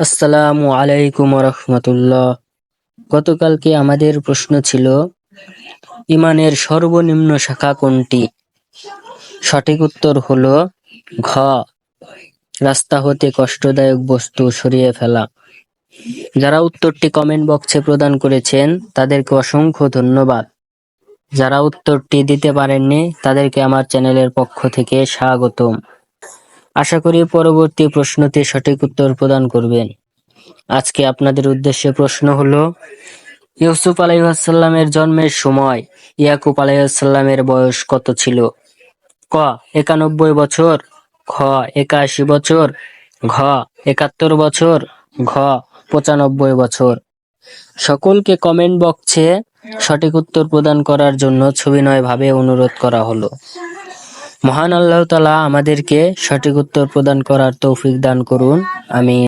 আসসালামু আলাইকুম রহমতুল্লাহ গতকালকে আমাদের প্রশ্ন ছিল, ইমানের সর্বনিম্ন শাখা কোনটি? সঠিক উত্তর হল ঘ। রাস্তা হতে কষ্টদায়ক বস্তু সরিয়ে ফেলা। যারা উত্তরটি কমেন্ট বক্সে প্রদান করেছেন, তাদেরকে অসংখ্য ধন্যবাদ। যারা উত্তরটি দিতে পারেননি, তাদেরকে আমার চ্যানেলের পক্ষ থেকে স্বাগতম। আশা করি পরবর্তী প্রশ্নতে সঠিক উত্তর প্রদান করবেন। আজকে আপনাদের উদ্দেশ্যে প্রশ্ন হলো, ইউসুফ আলাইসাল্লামের জন্মের সময় ইয়াকুব আলাইসাল্লামের বয়স কত ছিল? ক, একানব্বই বছর খ একাশি বছর, ঘ, একাত্তর বছর, ঘ, পঁচানব্বই বছর। সকলকে কমেন্ট বক্সে সঠিক উত্তর প্রদান করার জন্য ছবিনয় ভাবে অনুরোধ করা হলো। মহান আল্লাহ তালা আমাদেরকে সঠিক উত্তর প্রদান করার তৌফিক দান করুন। আমি